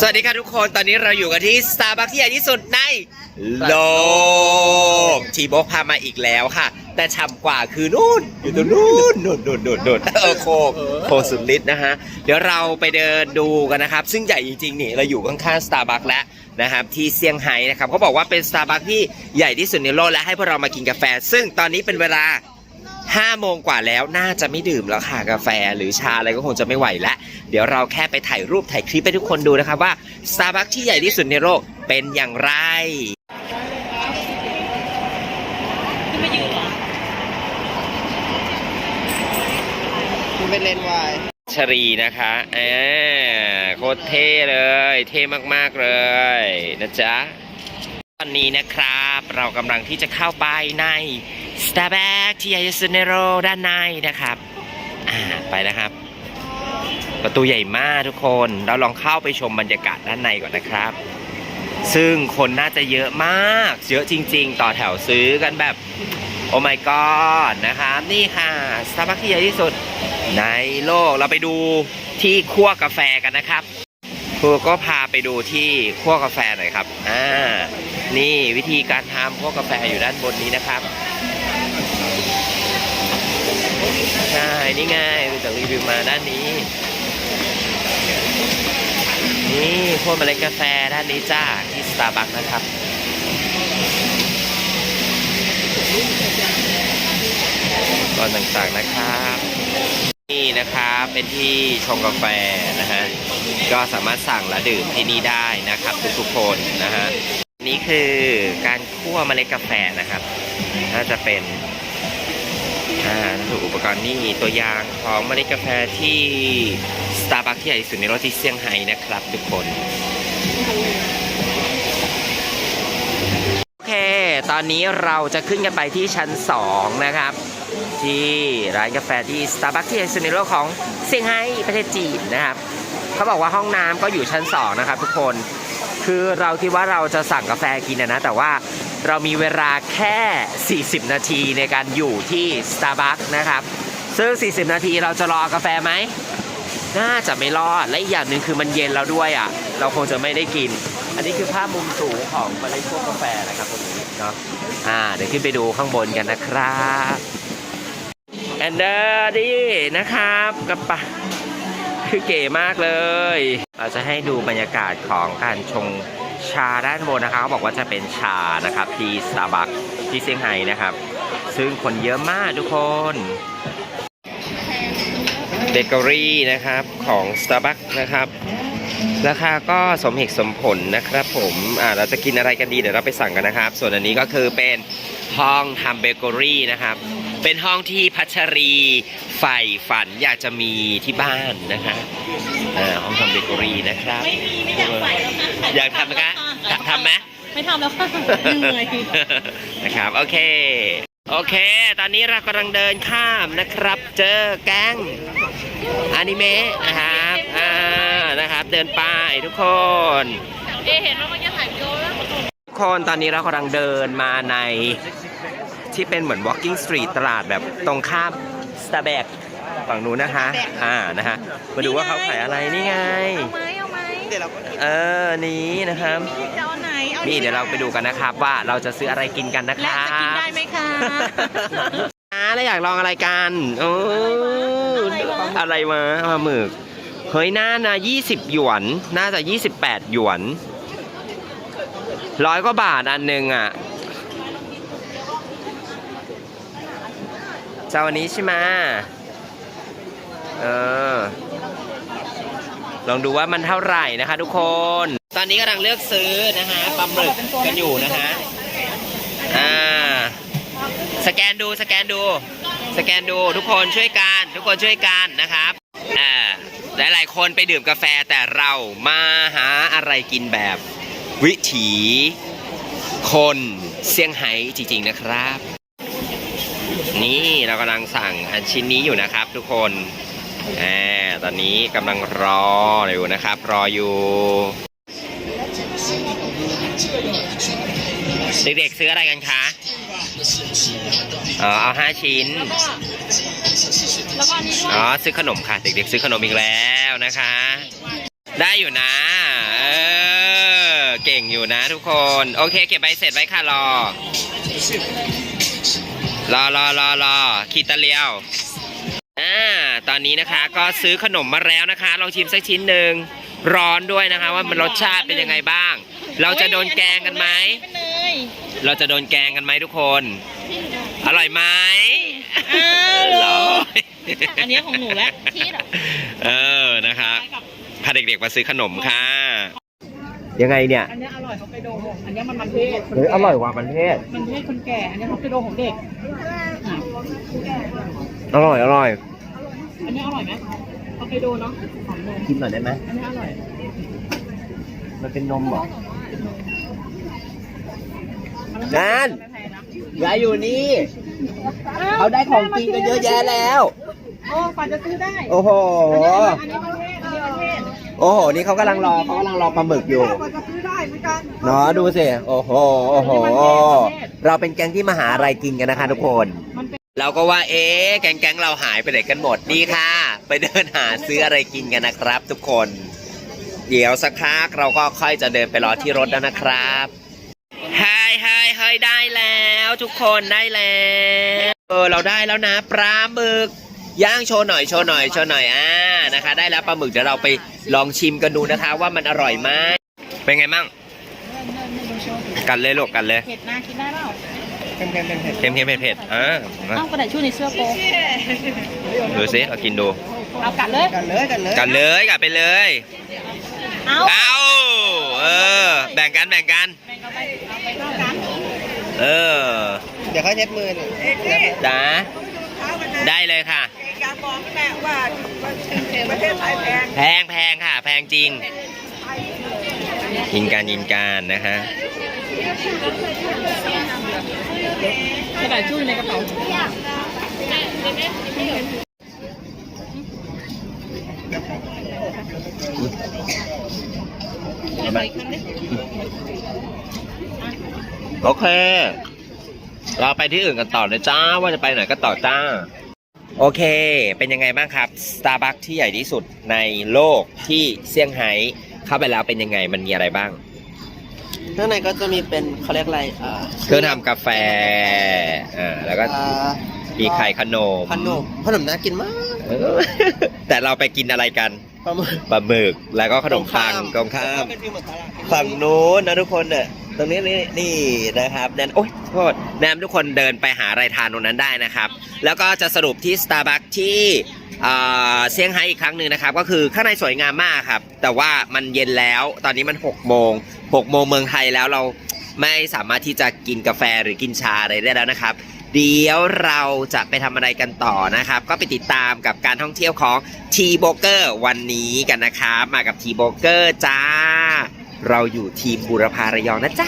สวัสดีค่ะทุกคนตอนนี้เราอยู่กันที่ Starbucks ที่ใหญ่ที่สุดในโลกทีโบกพามาอีกแล้วค่ะ แต่ฉ่ำกว่าคือนู่นอยู่ตรงนู่นนู่นนู่นนู่นนู่นเออโคกโคกสุดฤทธิ์นะฮะ เดี๋ยวเราไปเดินดูกันนะครับ ซึ่งใหญ่จริงๆนี่เราอยู่ข้างๆ Starbucks แล้วนะครับที่เซี่ยงไฮ้นะครับเขาบอกว่าเป็น Starbucks ที่ใหญ่ที่สุดในโลกและให้พวกเรามากินกาแฟ ซึ่งตอนนี้เป็นเวลา ห้าโมงกว่าแล้วน่าจะไม่ดื่มแล้วค่ะกาแฟหรือชาอะไรก็คงจะไม่ไหวแล้วเดี๋ยวเราแค่ไปถ่ายรูปถ่ายคลิปให้ทุกคนดูนะครับว่า Starbucks ที่ใหญ่ที่สุดในโลกเป็นอย่างไรมันเป็นเลนส์วายชรีนะคะเออโคตรเท่เลย เท่มากๆเลยนะจ๊ะ ตอนนี้นะครับเรากำลังที่จะเข้าไปใน Starbucks ที่ใหญ่ที่สุดในโลกด้านในนะครับอ่าไปนะครับ ประตูใหญ่มากทุกคนเราลองเข้าไปชมบรรยากาศด้านในก่อนนะครับ ซึ่งคนน่าจะเยอะมาก เยอะจริง ๆ ต่อแถวซื้อกันแบบโอ้ my god นะครับ นี่ค่ะ Starbucks ที่ใหญ่ที่สุดในโลกเราไปดูที่คั่วกาแฟกันนะครับครูก็พาไปดูที่คั่วกาแฟหน่อยครับอ่านี่วิธีการทำคั่วกาแฟอยู่ด้านบนนี้นะครับ ช่ นี่ไงดูจากรีวิวมาด้านนี้ นี่คั่วเมล็ดกาแฟด้านนี้จ้า ที่ Starbucks นะครับก่อนต่างๆนะครับ นี่นะครับเป็นที่ชงกาแฟนะฮะ ก็สามารถสั่งและดื่มที่นี่ได้นะครับ ทุกๆคนนะฮะ นี่คือการคั่วเมล็ดกาแฟนะครับ น่าจะเป็น อ่าถูกอุปกรณ์นี่ตัวอย่างของเมล็ดกาแฟที่ Starbucks ที่ใหญ่ที่สุดในโลกที่เซี่ยงไฮ้นะครับ ทุกคน โอเค ตอนนี้เราจะขึ้นกันไปที่ชั้น 2 นะครับ ที่ร้านกาแฟที่ Starbucks ที่ใหญ่ที่สุดในโลกของเซี่ยงไฮ้ประเทศจีนนะครับเขาบอกว่าห้องน้ำก็อยู่ชั้น 2 นะครับทุกคนคือเราคิดว่าเราจะสั่งกาแฟกินนะนะ แต่ว่า เรามีเวลาแค่ 40 นาทีในการอยู่ที่ Starbucks นะครับ ซึ่ง 40 นาทีเราจะรอกาแฟไหม น่าจะไม่รอด และอีกอย่างหนึ่งคือมันเย็นแล้วด้วยอะ เราคงจะไม่ได้กิน อันนี้คือภาพมุมสูงของเมล็ดคั่วกาแฟนะครับตรงนี้เนาะ อ่า เดี๋ยวขึ้นไปดูข้างบนกันนะครับแอนเดอร์ดีนะครับกระปะคือเก๋มากเลย เราจะให้ดูบรรยากาศของการชง ชาด้านบนนะครับเขาบอกว่าจะเป็นชานะครับที่ Starbucks ที่เซี่ยงไฮ้นะครับ ซึ่งคนเยอะมากทุกคนเบเกอรี่นะครับของ Starbucks นะครับ ราคาก็สมเหตุสมผลนะครับผมอ่าเราจะกินอะไรกันดีเดี๋ยวเราไปสั่งกันนะครับ ส่วนอันนี้ก็คือเป็นห้องทำเบเกอรี่นะครับ เป็นห้องที่พัชรีใฝ่ฝันอยากจะมีที่บ้านนะคะ ห้องทำเบเกอรี่นะครับ ไม่มีไม่อยากไปแล้วค่ะอยากทำไหมคะทำไหมไม่ทำแล้วค่ะเหนื่อยนะครับ โอเค โอเค ตอนนี้เรากำลังเดินข้ามนะครับ เจอแก๊งอนิเมะนะครับอ่านะครับ เดินไปทุกคน เอเห็นว่ามันจะถ่ายวิดีโอแล้วทุกคนตอนนี้เรากำลังเดินมาในที่เป็นเหมือน walking street ตลาดแบบตรงข้าม Starbucks ฝั่งนู้นนะคะ อ่านะฮะมาดูว่าเขาขายอะไรนี่ไง เอาไหมเอาไหมเดี๋ยวเราก็เออ นี้นะครับ จะเอาไหนเอานี่เดี๋ยวเราไปดูกันนะครับว่าเราจะซื้ออะไรกินกันนะคและรับจะกินได้ไหมคะ อ่าแล้วอยากลองอะไรกันโอ้อะไรมาปลาหมึก เฮ้ยน่านะ20 หยวน น่าจะ 28 หยวน ร้อยกว่าบาทอันหนึ่งอะ เจ้าวันนี้ใช่ไหม เออ ลองดูว่ามันเท่าไหร่นะคะ ทุกคน ตอนนี้กำลังเลือกซื้อนะฮะปลาหมึกกันอยู่นะฮะอ่าสแกนดูสแกนดู สแกนดูทุกคนช่วยกัน ทุกคนช่วยกันนะครับอ่าหลายๆคนไปดื่มกาแฟแต่เรามาหาอะไรกินแบบวิถีคนเซี่ยงไฮ้จริงๆนะครับ นี่เรากำลังสั่งอันชิ้นนี้อยู่นะครับทุกคน อ่าตอนนี้กำลังรออยู่นะครับ รออยู่เด็กๆซื้ออะไรกันคะอ๋อเอาห้าชิ้น แล้วก็อันนี้ด้วยอ๋อซื้อขนมค่ะ เด็กๆซื้อขนมอีกแล้วนะคะ ได้อยู่นะเก่งอยู่นะทุกคน โอเค เก็บใบเสร็จไว้ค่ะรอ รอรอรอรอคีตาเลียว อ่าตอนนี้นะคะก็ซื้อขนมมาแล้วนะคะ ลองชิมสักชิ้นหนึ่งร้อนด้วยนะคะ ว่ามันรสชาติเป็นยังไงบ้าง เราจะโดนแกงกันไหมเป็นเนยเราจะโดนแกงกันไหมทุกคน อร่อยไหมอ้าวอร่อยอันนี้ของหนูแล้วชีสเหรอเออนะคะไปกับพาเด็กๆมาซื้อขนมค่ะ ยังไงเนี่ย อันนี้อร่อยฮอกไกโดอันนี้มันมันเทศเฮ้ยอร่อยว่ะมันเทศมันเทศคนแก่ อันนี้ฮอกไกโดของเด็ก อะอร่อย อร่อย อันนี้อร่อยไหมฮอกไกโดเนาะหอมนมกินหน่อยได้ไหม อันนี้อร่อย มันเป็นนมเหรอนั่น ไม่แพงนะยายอยู่นี่ เขาได้ของกินกันเยอะแยะแล้ว โอ้กว่าจะซื้อได้โอ้โห อันนี้ประเทศอันนี้ประเทศโอ้โห นี่เขากำลังรอเขากำลังรอปลาหมึกอยู่ กว่าจะซื้อได้เหมือนกันเนาะดูสิ โอ้โห โอ้โห เราเป็นแก๊งที่มาหาอะไรกินกันนะคะทุกคนมัน เป็นเราก็ว่าเอ๊ะแก๊งๆเราหายไปไหนกันหมดนี่ค่ะ ไปเดินหาซื้ออะไรกินกันนะครับ ทุกคน เดี๋ยวสักพักเราก็ค่อยจะเดินไปรอที่รถแล้วนะครับไฮไฮเฮ้ยได้แล้ว ทุกคนได้แล้วเออเราได้แล้วนะปลาหมึกย่างโชว์หน่อยโชว์หน่อยโชว์หน่อยอ่านะคะ ได้แล้วปลาหมึกเดี๋ยวเราไปลองชิมกันดูนะคะ ว่ามันอร่อยไหมเป็นไงมั่งกันเลยลูกกันเลยเผ็ดนะกินได้เปล่า เป็นเป็นเป็นเผ็ดเค็มเค็มเผ็ดเผ็ดอ่ามาเอ้ากระดาษชู่ในเสื้อโป๊ดูสิเรากินดูเอากัดเลยกันเลยกันเลยกันเลยกัดไปเลย เอาเอาเออ แบ่งกันแบ่งกันแบ่งเอาไปเอาไปเท่ากันเออ เดี๋ยวเขาเช็ดมือหน่อยจ้าได้เลยค่ะอยากบอกแม่ว่าประเทศไทยแพงแพงแพงค่ะ แพงจริงยินการยินการนะฮะ กระดาษชู่ในกระเป๋าโอเค เราไปที่อื่นกันต่อเลยจ้า ว่าจะไปไหนก็ต่อจ้า โอเค เป็นยังไงบ้างครับ Starbucks ที่ใหญ่ที่สุดในโลกที่เซี่ยงไฮ้เข้าไปแล้วเป็นยังไงมันมีอะไรบ้าง ข้างในก็จะมีเป็นเขาเรียกอะไรอ่าเครื่องทำกาแฟอ่าแล้วก็อ่ามีไข่ขนมขนมขนมน่ากินมากเออแต่เราไปกินอะไรกันปลาหมึกปลาหมึกแล้วก็ขนมปังตรงข้าม เป็นฟิลเหมือนตลาดฝั่งนู้นนะทุกคนเนี่ยตรงนี้นี่นี่นะครับแนนโอ๊ยโทษแนมทุกคนเดินไปหาอะไรทานตรงนั้นได้นะครับ แล้วก็จะสรุปที่ Starbucks ที่อ่า เซี่ยงไฮ้อีกครั้งหนึ่งนะครับ ก็คือข้างในสวยงามมากครับ แต่ว่ามันเย็นแล้วตอนนี้มัน6โมง6โมงเมืองไทยแล้วเราไม่สามารถที่จะกินกาแฟหรือกินชาอะไรได้แล้วนะครับ เดี๋ยวเราจะไปทำอะไรกันต่อนะครับ ก็ไปติดตามกับการท่องเที่ยวของ t b o g e r วันนี้กันนะครับ มากับ t b o g e r จ้า เราอยู่ทีมบูรพารยองนะจ๊ะ